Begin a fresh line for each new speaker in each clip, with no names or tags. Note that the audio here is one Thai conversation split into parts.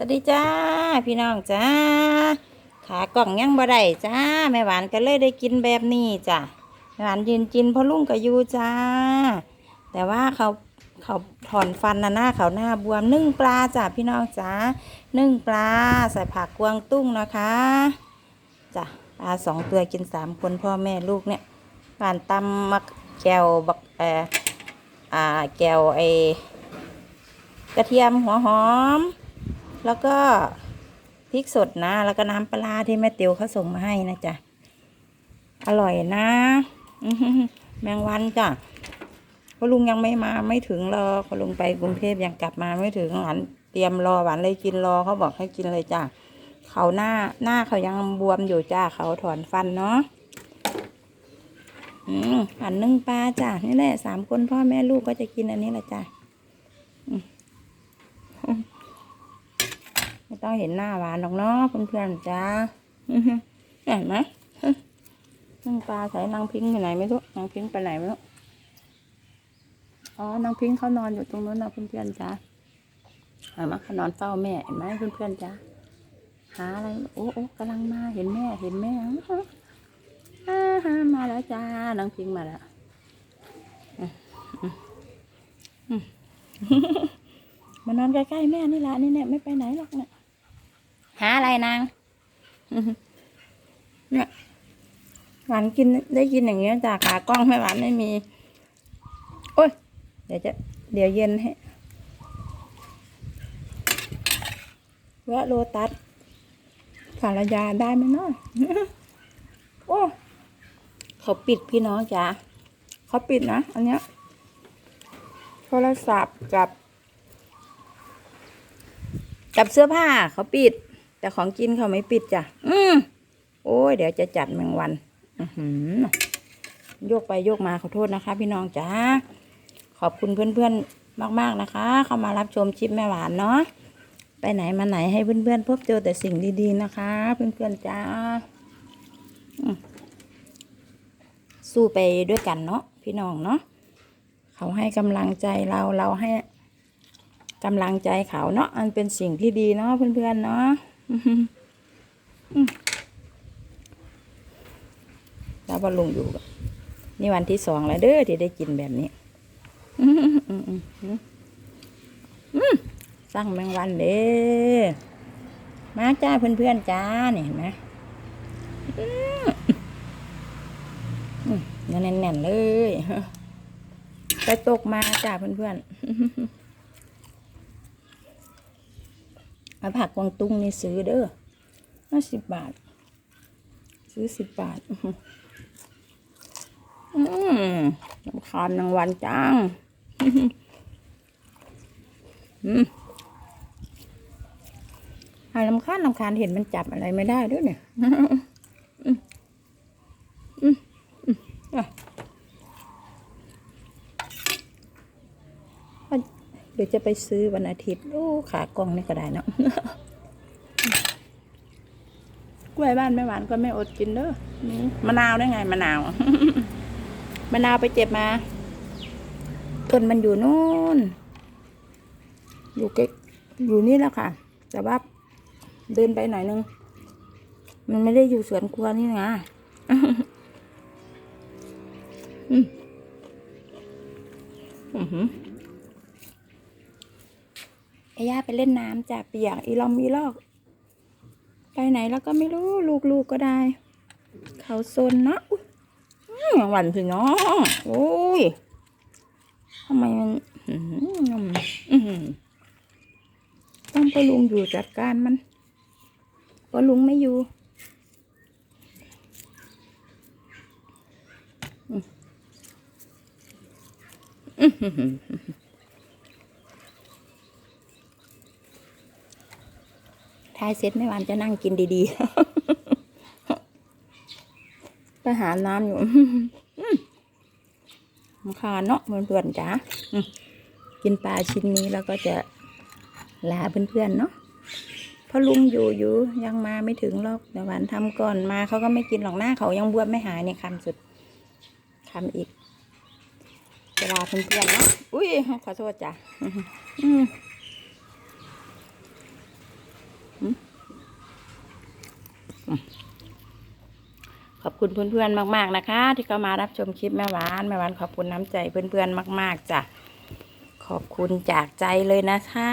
สวัสดีจ้าพี่น้องจ้าขากล่องยังบ่ได้จ้าแม่หวานก็เลยได้กินแบบนี้จ้ะแม่หวานยืนกินพราะลุงก็อยู่จ้า แต่ว่าเขาเขาถอนฟันนะหน้าเขาหน้าบวมนึ่งปลาจ้ะพี่น้องจ้านึ่งปลาใส่ผักกวางตุ้งนะคะจ้ะปลาสองตัวกินสามคนพ่อแม่ลูกเนี่ยหวานตำมักแก้วบักเอ่ออ่าแก้วไอกระเทียมหัวหอม แล้วก็พริกสดนะ แล้วก็น้ำปลาที่แม่เตียวเขาส่งมาให้นะจ๊ะ อร่อยนะแมงวันจ้ะพราะลุงยังไม่มาไม่ถึงรอพอลุงไปกรุงเทพยังกลับมาไม่ถึงหวานเตรียมรอหวานเลยกินรอเขาบอกให้กินเลยจ้ะเขาหน้าหน้าเขายังบวมอยู่จ้าเขาถอนฟันเนาะอืมอันนึ่งปลาจ้ะนี่แหละสามคนพ่อแม่ลูกก็จะกินอันนี้แหละจ้ะ ไม่ ต้องเห็นหน้าหวานหรอกเนาะเพื่อนๆจ้าอื้อหือเห็นไหมนางปลาใส่นางพิงค์อยู่ไหนไม่รู้นางพิงค์ไปไหนไม่รู้อ๋อนางพิงค์เขานอนอยู่ตรงนู้นนะเพื่อนๆจ้าเห็นไหมเขานอนเฝ้าแม่เห็นไหมเพื่อนๆจ้าหาอะไรโอ้โอ้กำลังมาเห็นแม่เห็นแม่อื้อหืออ่าฮะมาแล้วจ้านางพิงค์มาแล้วมานอนใกล้ๆแม่นี่ละนี่เนี่ยไม่ไปไหนหรอกเนี่ย หาอะไรนาง เนี่ยหวานกินได้กินอย่างเงี้ยจากขากล้องไม่หวานไม่มี โอ้ย เดี๋ยวจะ เดี๋ยวเย็นให้แวะโลตัสสารยาได้ไหมเนาะโอ้เขาปิดพี่น้องจ้าเขาปิดนะ อันเนี้ย โทรศัพท์กับ กับเสื้อผ้าเขาปิด แต่ของกินเขาไม่ปิดจ้ะ อืมโอ้ยเดี๋ยวจะจัดแมงวัน อือหือโยกไปโยกมาขอโทษนะคะ พี่น้องจ้าขอบคุณเพื่อนๆมาก ๆนะคะ เข้ามารับชมคลิปแม่หวานเนาะไปไหนมาไหนให้เพื่อนๆพบเจอแต่สิ่งดีๆนะคะ เพื่อนๆจ้าอืมสู้ไปด้วยกันเนาะพี่น้องเนาะเขาให้กำลังใจเราเราให้กำลังใจเขาเนาะอันเป็นสิ่งที่ดีเนาะเพื่อนๆเนาะอืมอืม แล้วบอลลุงอยู่ นี่วันที่สองแล้วเด้อที่ได้กินแบบนี้สร้างแมงวันเด้อมาจ้าเพื่อนๆจ้าเนี่ยเห็นไหมเนื้อแน่นๆเลยไปตกมาจ้าเพื่อนๆ เอาผักกวางตุ้งนี่ซื้อเด้อห้าสิบบาท ซื้อสิบบาท อืมรำคาญนางวันจัง อืมหาลำคาญลำคาญเห็นมันจับอะไรไม่ได้ด้วยเนี่ย เดี๋ยวจะไปซื้อวันอาทิตย์โอ้ขากล้องนี่ก็ได้เนอะกล้วยบ้านแม่หวานก็ไม่อดกินเด้อนี่มะนาวได้ไงมะนาวมะนาวไปเจ็บมาต้นมันอยู่นู่น อยู่ใกล้อยู่นี่แหละค่ะ แต่ว่าเดินไปหน่อยนึง มันไม่ได้อยู่สวนครัวนี่ไงอืมอือหือ ไอ้ย่าไปเล่นน้ำจากเปียกอีลอมอีลอก ไปไหนแล้วก็ไม่รู้ลูกๆกก็ได้ เขาโซนเนาะหวันสิเนาะโอ้ยทำไมมันอื้อหืออื้อหือต้องไปลุงอยู่จัดการมันก็ลุงไม่อยู่อืมอื้อหือ ทายเสร็จไม่วานจะนั่งกินดีๆไปหาน้ำอยู่มคาเนาะเพื่อนๆจ้ากินปลาชิ้นนี้แล้วก็จะลาเพื่อนๆเนาะเพราะลุงอยู่อยู่ยังมาไม่ถึงหรอกเดี๋ยวหวานทำก่อนมาเขาก็ไม่กินหรอกหน้าเขายังบวมไม่หายเนี่ยคำสุดคำอีกเวลาเพื่อนๆเนาะอุ้ยขอโทษจ้ะอืม ขอบคุณเพื่อนๆมาก ๆนะคะ ที่เข้ามารับชมคลิปแม่หวานแม่หวานขอบคุณน้ำใจเพื่อนๆมาก ๆจ้ะขอบคุณจากใจเลยนะคะ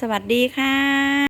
สวัสดีค่ะ